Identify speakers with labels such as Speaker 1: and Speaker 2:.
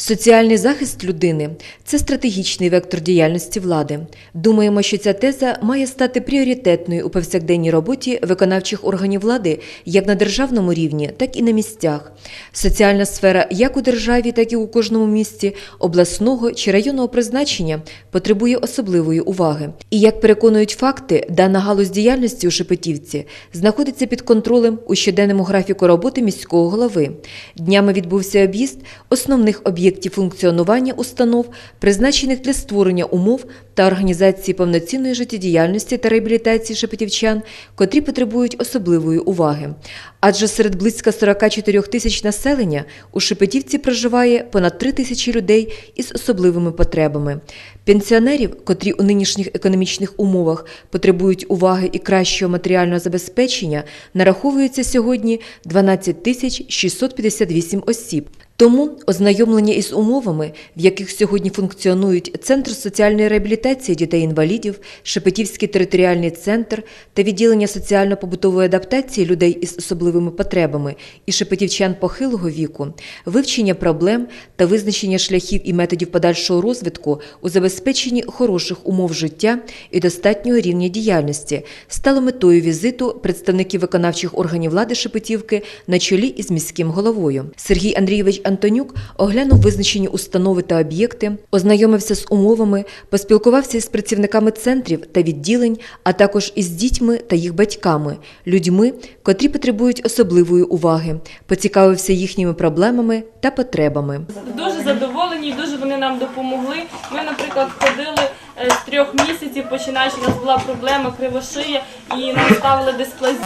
Speaker 1: Соціальний захист людини це стратегічний вектор діяльності влади. Думаємо, що ця теза має стати пріоритетною у повсякденній роботі виконавчих органів влади як на державному рівні, так і на місцях. Соціальна сфера як у державі, так і у кожному місті обласного чи районного призначення потребує особливої уваги. І як переконують факти, дана галузь діяльності у Шепетівці знаходиться під контролем у щоденному графіку роботи міського голови. Днями відбувся об'їзд основних об'єктів функціонування установ, призначених для створення умов та організації повноцінної життєдіяльності та реабілітації шепетівчан, котрі потребують особливої уваги. Адже серед близько 44 тисяч населення у Шепетівці проживає понад 3 тисячі людей із особливими потребами. Пенсіонерів, котрі у нинішніх економічних умовах потребують уваги і кращого матеріального забезпечення, нараховується сьогодні 12 тисяч 658 осіб. Тому ознайомлення із умовами, в яких сьогодні функціонують Центр соціальної реабілітації дітей-інвалідів, Шепетівський територіальний центр та відділення соціально-побутової адаптації людей із особливими потребами і шепетівчан похилого віку, вивчення проблем та визначення шляхів і методів подальшого розвитку у забезпеченні хороших умов життя і достатнього рівня діяльності стало метою візиту представників виконавчих органів влади Шепетівки на чолі із міським головою. Сергій Андрійович Антонюк оглянув визначені установи та об'єкти, ознайомився з умовами, поспілкувався із працівниками центрів та відділень, а також із дітьми та їх батьками, людьми, котрі потребують особливої уваги, поцікавився їхніми проблемами та потребами.
Speaker 2: Дуже задоволені, дуже вони нам допомогли. Ми, наприклад, ходили е, з трьох місяців, починаючи, у нас була проблема кривошия, і нам ставили дисплазію.